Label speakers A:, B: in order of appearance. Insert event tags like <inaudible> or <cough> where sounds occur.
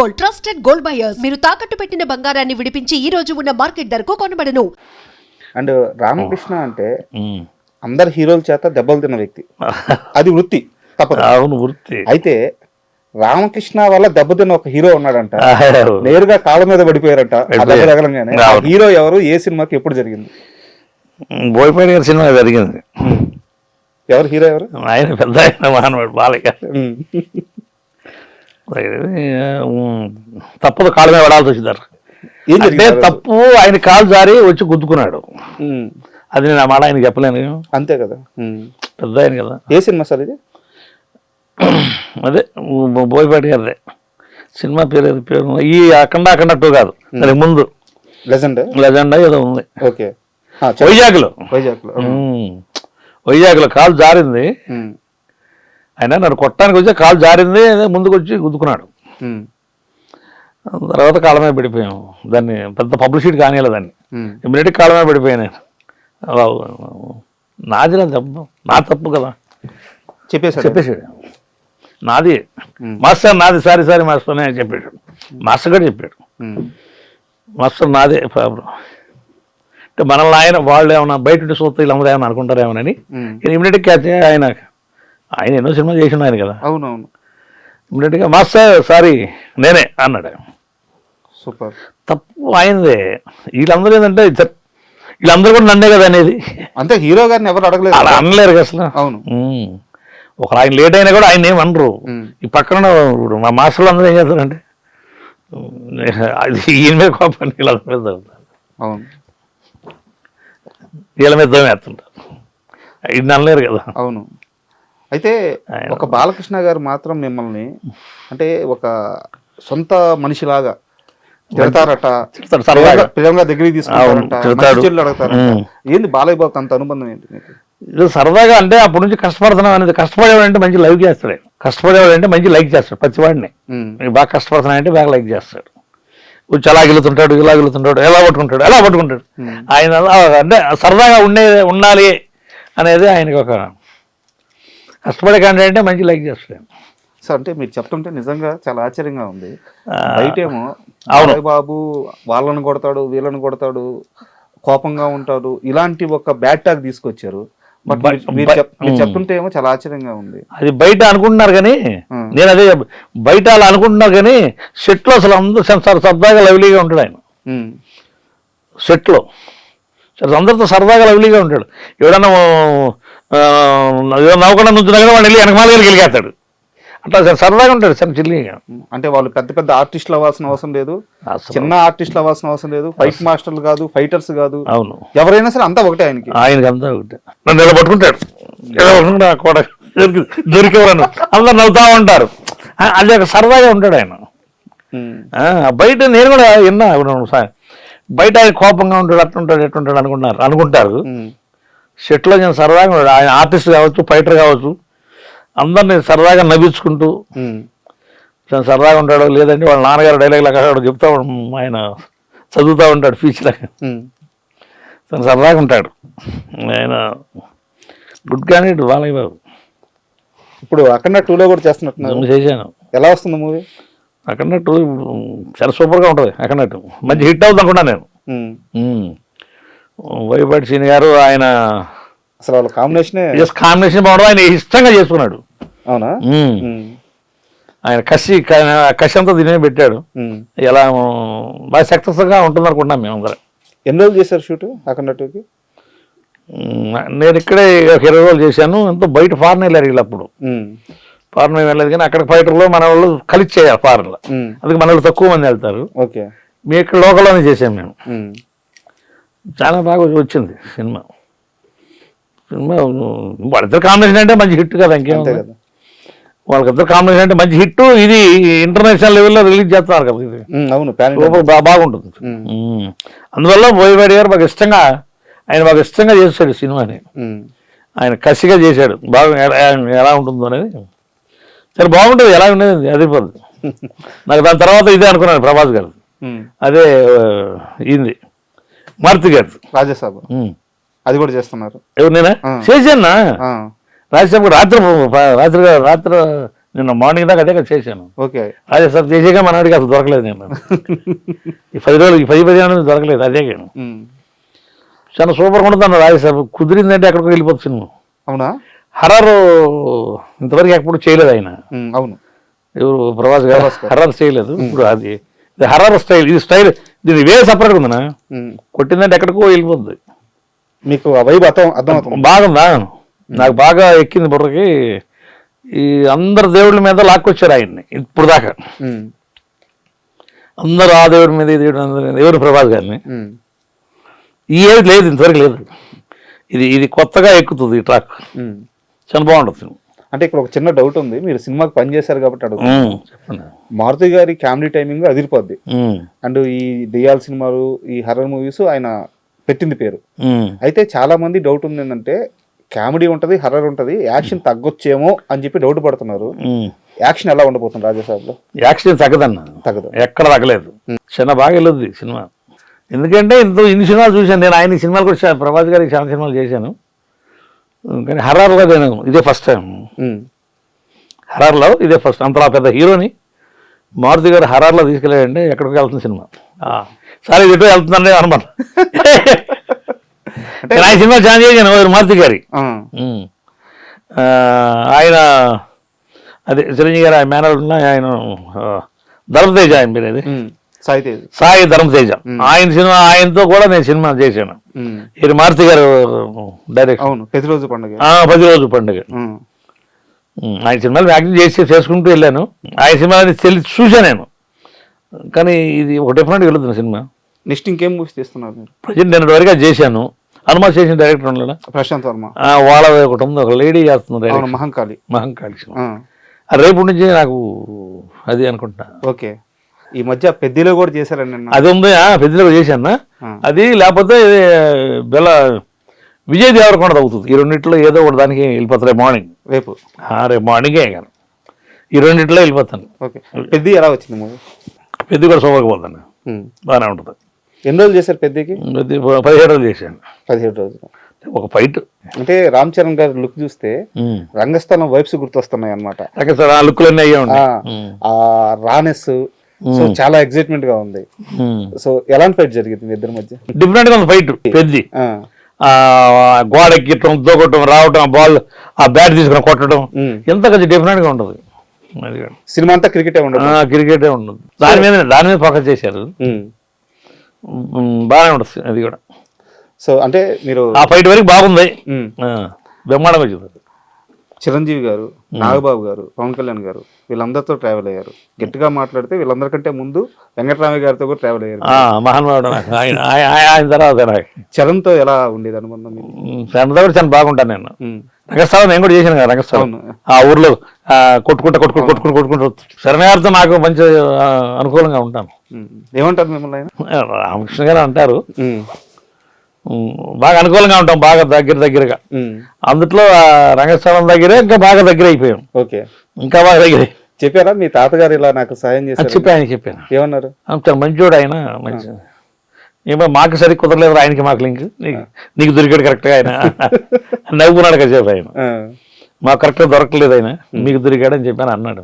A: Gold trusted gold buyers. మీరు తాకట్టు పెట్టిన బంగారాన్ని విడిపించి ఈ రోజు ఉన్న మార్కెట్ ధరకు కొనబడను.
B: అండ్ రామకృష్ణ అంటే. అందరు హీరోల చేత దెబ్బలు తిన్న వ్యక్తి. అది వృత్తి తప్పదు.
C: అవును వృత్తి.
B: అయితే రామకృష్ణ వల్ల దెబ్బతిన్న ఒక హీరో ఉన్నాడంట. నేరుగా కాళ్ళ మీద పడిపోయారంట. తగలంగానే. హీరో ఎవరు? ఏ సినిమాకి ఎప్పుడు జరిగింది?
C: బోయపాటి గారి సినిమా జరిగింది.
B: ఎవరు? హీరో ఎవరు?
C: ఆయన పెద్ద ఆయన మహానుభావుడు బాలయ్య తప్పదు కాళ్ళ మీద పడాల్సి వచ్చిందారు
B: ఏం
C: అంటే
B: జరిగింది ఆ రోజు?
C: తప్పు ఆయన కాలు జారి వచ్చి గుద్దుకున్నాడు. అది నేను ఆ మాట ఆయన చెప్పలేను.
B: అంతే కదా.
C: పెద్ద ఆయన కదా.
B: ఏ సినిమా సార్ ఇది? <clears throat>
C: అదే బోయపాటి గారిదే. సినిమా పేరు పేరు ఈ అఖండ అఖండ టూ కాదు దానికి ముందు.
B: లెజెండ్?
C: లెజెండా ఏదో ఉంది.
B: ఓకే.
C: వైజాగ్లో.
B: వైజాగ్లో
C: ఉమ్. వైజాగ్లో కాలు జారింది. ఆయన నన్ను కొట్టడానికి వచ్చి కాలు జారింది ముందుకు వచ్చి గుద్దుకున్నాడు. తర్వాత కాళ్ళ మీద పడిపోయాం. దాన్ని పెద్ద పబ్లిసిటీ కానియలేదు దాన్ని. ఇమ్మీడియట్ మీద పడిపోయాను. నేను నాది నా తప్పు నా తప్పు కదా.
B: చెప్పేశాడు.
C: చెప్పేశాడు. నాది. మాస్టర్ నాది సారీ సారీ మాస్టర్ అని చెప్పాడు. మాస్టర్ కూడా చెప్పాడు. మాస్టర్ నాదే ప్రాబ్లం అంటే మనల్ని ఆయన వాళ్ళు ఏమన్నా బయట చూస్తే ఇలా ఏమన్నా అనుకుంటారేమోనని. క్యాచ్ ఆయన ఆయన ఎన్నో సినిమా చేసి ఆయన కదా.
B: అవునవును.
C: ఇమీడియట్గా మాస్టర్ సారీ నేనే అన్నాడు
B: సూపర్.
C: తప్పు ఆయనదే. వీళ్ళందరూ ఏంటంటే వీళ్ళందరూ కూడా నన్నే కదా అనేది.
B: అంతే హీరో గారిని ఎవరు అడగలేదు.
C: అలా అనలేరు అసలు.
B: అవును.
C: ఒకరు ఆయన లేట్ అయినా కూడా ఆయన ఏమి అనరు.
B: ఉమ్.
C: ఈ పక్కన మా మాస్టర్లు అందరూ ఏం చేస్తారంటే అది ఈయన మీద కోపం వీళ్ళ మీద.
B: అవును.
C: వీళ్ళ మీద వేస్తుంటారు. ఇది అనలేరు కదా.
B: అవును. అయితే ఒక బాలకృష్ణ గారు మాత్రం మిమ్మల్ని అంటే ఒక సొంత మనిషిలాగా తిడతారట. ప్రేమగా- దగ్గరికి. ఏంది బాలయ్య అంత అనుబంధం ఏంటి మీకు
C: సరదాగా అంటే అప్పటి నుంచి కష్టపడుతున్నాం అనేది కష్టపడేవాడంటే మంచి లైక్ చేస్తాడు. కష్టపడేవాడంటే మంచి లైక్ చేస్తాడు ప్రతివాడిని. బాగా కష్టపడుతున్నా అంటే బాగా లైక్ చేస్తాడు. అలా గెలుతుంటాడు ఇలా గెలుతుంటాడు ఎలా పట్టుకుంటాడు ఎలా పట్టుకుంటాడు. ఆయన అంటే సరదాగా ఉండే ఉండాలి అనేది ఆయనకి ఒక కష్టపడే కంటే అంటే మంచి లైక్ చేస్తాడు.
B: సో అంటే మీరు చెప్తుంటే నిజంగా చాలా ఆశ్చర్యంగా ఉంది. బయటేమో బాబు వాళ్ళని కొడతాడు వీళ్ళని కొడతాడు కోపంగా ఉంటాడు ఇలాంటి ఒక బ్యాడ్ టాక్ తీసుకొచ్చారు. బట్ మీరు-. చెప్తుంటే ఏమో చాలా ఆశ్చర్యంగా ఉంది.
C: అది బయట అనుకుంటున్నారు కానీ. నేను అదే బయట అలా అనుకుంటున్నారు కానీ సెట్లో అసలు అందరూ సర- సరదాగా లవ్లీగా ఉంటాడు ఆయన. సెట్లో సరే అందరితో సరదాగా లవ్లీగా ఉంటాడు. ఎవడన్నా నవ్వకుండా నుంచున్నా కానీ వాడు వెళ్ళి వెనక మాలగా గెలిగేస్తాడు. అట్లా సరే సరదాగా ఉంటాడు సరే చిల్లిగా
B: అంటే వాళ్ళు పెద్ద పెద్ద ఆర్టిస్టులు అవ్వాల్సిన అవసరం లేదు. చిన్న ఆర్టిస్టులు అవ్వాల్సిన అవసరం లేదు. ఫైట్ మాస్టర్లు కాదు ఫైటర్స్ కాదు.
C: అవును.
B: ఎవరైనా సరే అంతా ఒకటే ఆయనకి.
C: ఆయనకి అంతా ఒకటి. నన్ను పట్టుకుంటా కూడా దొరికేవారు అందరు నవ్వుతా ఉంటారు. అది ఒక సరదాగా ఉంటాడు ఆయన. బయట నేను కూడా విన్నా బయట ఆయన కోపంగా ఉంటాడు అట్లుంటాడు ఎట్లుంటాడు అనుకుంటున్నారు అనుకుంటారు. సెట్లో నేను సరదాగా ఆయన ఆర్టిస్ట్ కావచ్చు ఫైటర్ కావచ్చు. అందరిని సరదాగా నవ్వించుకుంటూ. చాలా సరదాగా ఉంటాడు లేదంటే వాళ్ళ నాన్నగారు డైలాగ్ లాగా చెప్తా ఆయన చదువుతూ ఉంటాడు లాగా. తను సరదాగా ఉంటాడు. ఆయన గుడ్ క్యాండిడేట్ బాలయ్య బాబు.
B: ఇప్పుడు అక్కడ టూలో కూడా చేస్తున్నట్టున్నారు.
C: నేను చేశాను.
B: ఎలా వస్తుంది మూవీ?
C: అక్కడట్టు చాలా సూపర్గా ఉంటుంది అక్కడట్టు మంచి హిట్ అవుతుంది అనుకున్నా నేను. వైపాటి సీని గారు ఆయన
B: అసలు వాళ్ళ కాంబినేషనే
C: జస్ట్ కాంబినేషన్ బాగుండదు ఆయన ఇష్టంగా చేసుకున్నాడు.
B: అవునా.
C: ఆయన కసి కసి అంతా దీని పెట్టాడు. ఎలా బాగా సక్సెస్గా ఉంటుంది అనుకుంటున్నాం మేము అందరం.
B: ఎన్ని రోజులు చేశారు షూట్? అక్కడ టూకి?
C: ఉమ్, నేను ఇక్కడే ఒక ఇరవై రోజులు చేశాను. ఎంతో బయట ఫారెన్ వెళ్ళారు వీళ్ళు అప్పుడు.
B: ఉమ్.
C: ఫారెన్ వెళ్ళలేదు కానీ అక్కడ ఫైటర్లో మన వాళ్ళు కలిసి చేయాలి ఫారెన్లో. అందుకే మన వాళ్ళు తక్కువ మంది వెళ్తారు.
B: ఓకే.
C: మీ ఇక్కడ లోకల్లోనే చేసాం మేము. చాలా బాగా వచ్చింది సినిమా. సినిమా వాళ్ళిద్దరు కాంబినేషన్ అంటే మంచి హిట్ కదా ఇంకేం
B: కదా.
C: వాళ్ళకిద్దరు కాంబినేషన్ అంటే మంచి హిట్ ఇది ఇంటర్నేషనల్ లెవెల్లో రిలీజ్ చేస్తున్నారు కదా ఇది.
B: అవును
C: బాగుంటుంది. అందువల్ల బోయవాడి గారు బాగా ఇష్టంగా ఆయన బాగా ఇష్టంగా చేస్తాడు సినిమాని. ఆయన కసిగా చేశాడు. బాగా ఎలా- ఉంటుందో అనేది. సరే బాగుంటుంది ఎలా ఉండేది అది పోదు. <laughs> నాకు దాని తర్వాత ఇదే అనుకున్నాను ప్రభాస్ గారు. అదే ఈయనది. మారుతి గారు.
B: రాజసాబ్ అది కూడా చేస్తున్నారు.
C: ఎవరు నేనా. చేశానా?
B: ఆ.
C: రాజ్యసభకు రాత్రి రాత్రి రాత్రి నిన్న మార్నింగ్ దాకా అదే చేశాను.
B: ఓకే.
C: అదే సార్ చేసాక మన అడిగి అసలు దొరకలేదు నేను. <laughs> ఈ పది రోజులు ఈ పది పది అనేది దొరకలేదు అదే కానీ
B: ఉమ్.
C: చాలా సూపర్గా ఉంటుంది రాజేశారు కుదిరిందంటే ఎక్కడికో వెళ్ళిపోతుంది సినిమా
B: అవునా?
C: హర్రర్ ఇంతవరకు ఎప్పుడు చేయలేదు ఆయన.
B: అవును.
C: ఎవరు ప్రభాస్ గారు?
B: ప్రభాస్ గారు.
C: హర్రర్ చేయలేదు. ఇప్పుడు అది ఇది హర్రర్ స్టైల్ ఇది స్టైల్ దీని వే సపరేట్గా ఉందనా. కొట్టిందంటే ఎక్కడికో వెళ్ళిపోద్ది.
B: మీకు ఆ వైబ్ అర్థం అర్థమవుతుంది.
C: బాగుందా నాకు బాగా ఎక్కింది బుర్రకి. ఈ అందరు దేవుళ్ళ మీద లాక్కొచ్చారు ఆయన్ని ఇప్పుడు దాకా. అందరూ ఆ దేవుడి మీద ఈ దేవుడి మీద ఎవరు ప్రభాస్ గారిని. ఈ ఏది లేదు ఇంతవరకు లేదు. ఇది ఇది కొత్తగా ఎక్కుతుంది ఈ ట్రాక్. చాలా బాగుంటుంది
B: అంటే ఇక్కడ ఒక చిన్న డౌట్ ఉంది. మీరు సినిమాకి పని చేశారు కాబట్టి అడుగు మారుతి గారి కామెడీ టైమింగ్ అదిరిపోద్ది. అండ్ ఈ దెయ్యాల సినిమాలు ఈ హర్రర్ మూవీస్ ఆయన పెట్టింది పేరు. అయితే చాలా మంది డౌట్ ఉంది ఏంటంటే కామెడీ ఉంటది హర్రర్ ఉంటది యాక్షన్ తగ్గొచ్చేమో అని చెప్పి డౌట్ పడుతున్నారు. యాక్షన్ ఎలా ఉండబోతుంది రాజాసాబ్లో
C: యాక్షన్ తగ్గదన్న.
B: తగ్గదు.
C: ఎక్కడ తగ్గలేదు. చిన్న బాగా వెళ్ళొద్ది సినిమా. ఎందుకంటే ఇంత ఇన్ని సినిమాలు చూశాను. నేను ఆయన సినిమాలు కూడా ప్రభాస్ గారికి చాలా సినిమాలు చేశాను. కానీ హర్రర్గా నేను ఇదే ఫస్ట్ టైం
B: ఉమ్.
C: హర్రర్లో ఇదే ఫస్ట్ అంతలా పెద్ద హీరోని మారుతి గారు హర్రర్లో తీసుకెళ్ళాడంటే ఎక్కడికి వెళ్తుంది సినిమా. సరే ఇటు వెళ్తుందండి అనమాట నేను ఆయన సినిమా చేశాను ఓ మారుతి గారి. ఆయన అదే చిరంజీవి గారు ఆయన మేనర్ ఉన్న ఆయన ధర్మతేజ ఆయన పేరు అది.
B: సాయి తేజ్.
C: సాయి ధర్మతేజ ఆయన సినిమా ఆయనతో కూడా నేను సినిమా చేశాను. ఇది మారుతి గారు డైరెక్ట్
B: అవును పండుగ.
C: పది రోజు పండుగ.
B: ఉమ్.
C: ఉమ్, ఆయన సినిమాలు యాక్టింగ్ చేసి చేసుకుంటూ వెళ్ళాను. ఆయన సినిమాని తెలి చూశాను నేను. కానీ ఇది ఒక డిఫరెంట్ వెళుతున్న సినిమా.
B: నెక్స్ట్ ఇంకేం మూవీస్ తీస్తున్నారు మీరు?
C: ప్రజెంట్ నేను వరకు చేశాను. అనుమతి చేసిన డైరెక్టర్ ఉండలేదా
B: ప్రశాంత్ వర్మ.
C: వాళ్ళ ఒకటి ఉంది ఒక లేడీ చేస్తుంది
B: మహంకాళి.
C: మహంకాళి సినిమా. రేపు నుంచి నాకు అది అనుకుంటా.
B: ఓకే. ఈ మధ్య పెద్దలో కూడా చేశారండి
C: అది ఉంది పెద్దలో చేశాను
B: ఆ.
C: అది లేకపోతే బెల్ల విజయ్ దేవరకొండ అవుతుంది ఈ రెండిట్లో ఏదో ఒకటి దానికి వెళ్ళిపోతారు రేపు మార్నింగ్
B: రేపు.
C: ఆ, రేపు మార్నింగే కానీ ఈ రెండిట్లో వెళ్ళిపోతాను.
B: ఓకే. పెద్ద ఎలా వచ్చింది మూవీ?
C: పెద్ద కూడా సోమకపోతాను బాగానే ఉంటుంది.
B: ఎన్ని రోజులు చేశారు పెద్దకి?
C: పెద్ద పదిహేడు రోజులు చేశాను.
B: పదిహేడు రోజులు.
C: ఒక ఫైట్
B: అంటే రామ్ చరణ్ గారి లుక్ చూస్తే రంగస్థలం వైబ్స్ గుర్తొస్తున్నాయి అనమాట
C: సార్ ఆ లుక్లన్నీ అయ్యే
B: ఆ రానెస్ సో చాలా ఎక్సైట్మెంట్గా ఉంది. సో ఎలాంటి ఫైట్ జరిగింది మీ ఇద్దరి మధ్య?
C: డిఫరెంట్గా ఉంది ఫైట్ పెద్ది. గోడ ఎక్కటం దూకటం రావటం బాల్ ఆ బ్యాట్ తీసుకుని కొట్టడం. ఎంత కొంచెం డిఫరెంట్గా కాదు.
B: సినిమా అంతా క్రికెటే ఉండదు.
C: క్రికెటే ఉండదు. దాని మీద దాని మీద ఫోకస్ చేశారు. బాగానే ఉంటుంది అది కూడా.
B: సో అంటే మీరు
C: ఆ ఫైట్ వరకు బాగుంది. బ్రహ్మాండంగా వచ్చింది
B: చిరంజీవి గారు నాగబాబు గారు పవన్ కళ్యాణ్ గారు వీళ్ళందరితో ట్రావెల్ అయ్యారు. గట్టిగా మాట్లాడితే వీళ్ళందరికంటే ముందు వెంకటరామయ్య గారితో కూడా ట్రావెల్ అయ్యారు.
C: మహానుభావుడు. ఆయన ఆయన ఆయన తర్వాత నాకు.
B: చరణ్తో ఎలా ఉండేది అనుబంధం
C: ఫ్రెండ్ కూడా చాలా బాగుంటాను నేను. రంగస్థలం నేను కూడా చేశాను కదా రంగస్థలం. ఆ ఊర్లో కొట్టుకుంటా కొట్టుకుంటూ కొట్టుకుంటూ కొట్టుకుంటూ శరణగారితో నాకు మంచి అనుకూలంగా ఉంటాను.
B: ఏమంటారు మిమ్మల్ని
C: రామకృష్ణ గారు అంటారు. బాగా అనుకూలంగా ఉంటాం బాగా దగ్గర దగ్గరగా. అందుట్లో రంగస్థలం దగ్గరే ఇంకా బాగా దగ్గర అయిపోయాం.
B: ఓకే.
C: ఇంకా బాగా దగ్గర.
B: చెప్పారా? మీ తాతగారు ఇలా నాకు సాయం
C: అది
B: చేశారు
C: చెప్పి ఆయన చెప్పాను.
B: ఏమన్నారు?
C: అంత మంచోడు ఆయన మంచి ఏమో మాకు సరి కుదరలేదు ఆయనకి మాకు లింక్. నీకు దొరికాడు కరెక్ట్గా ఆయన. <laughs> నవ్వుకున్నాడు కదా చెప్పి ఆయన. మాకు కరెక్ట్గా దొరకలేదు ఆయన. మీకు దొరికాడని చెప్పాను అన్నాడు.